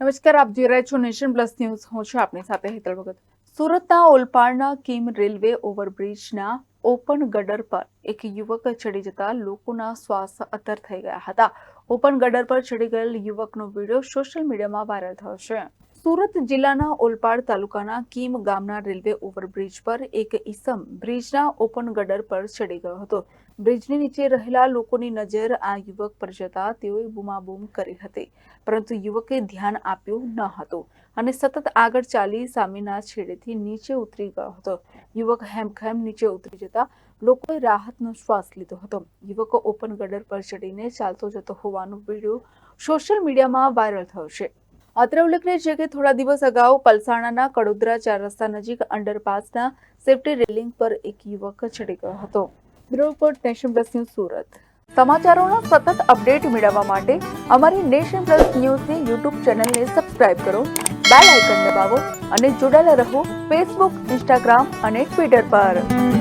નમસ્કાર, આપ જોઈ રહ્યા છો નેશન પ્લસ ન્યૂઝ. હું છું આપની સાથે હેતલ ભગત. સુરતના ઓલપાડના કિમ રેલવે ઓવરબ્રિજના ઓપન ગડર પર એક યુવક ચડી જતા લોકોના શ્વાસ અતર થઈ ગયા હતા. ઓપન ગડર પર ચડી ગયેલ યુવકનો વીડિયો સોશિયલ મીડિયામાં વાયરલ થયો છે. સુરત જિલ્લાના ઓલપાડ તાલુકાના કીમ ગામના રેલવે ઓવરબ્રિજ પર એક ઈસમ બ્રિજના ઓપન ગડર પર ચડી ગયો હતો. બ્રિજની નીચે રહેલા લોકોની નજર આ યુવક પર જતા તેઓએ બૂમાબૂમ કરી હતી. પરંતુ યુવકે ધ્યાન આપ્યું ન હતું અને સતત આગળ ચાલી સામેના છેડેથી નીચે ઉતરી ગયો હતો. યુવક હેમખેમ નીચે ઉતરી જતા લોકોએ રાહતનો શ્વાસ લીધો હતો. યુવક ઓપન ગડર પર ચડીને ચાલતો જતો હોવાનો વીડિયો સોશિયલ મીડિયામાં વાયરલ થયો છે. અત્રે ઉલ્લેખનીય છે કે થોડા દિવસ અગાઉ પલસાણાના કડોદરા ચાર રસ્તા નજીક અંડરપાસના સેફ્ટી રેલિંગ પર એક યુવક ચડી ગયો હતો. Bureau nation plus news Surat. સમાચારોના સતત અપડેટ મેળવવા માટે અમારી નેશન પ્લસ ન્યૂઝની યુટ્યુબ ચેનલને સબસ્ક્રાઇબ કરો, બેલ આઇકન દબાવો અને જોડાયેલા રહો ફેસબુક, ઇન્સ્ટાગ્રામ અને ટ્વિટર પર.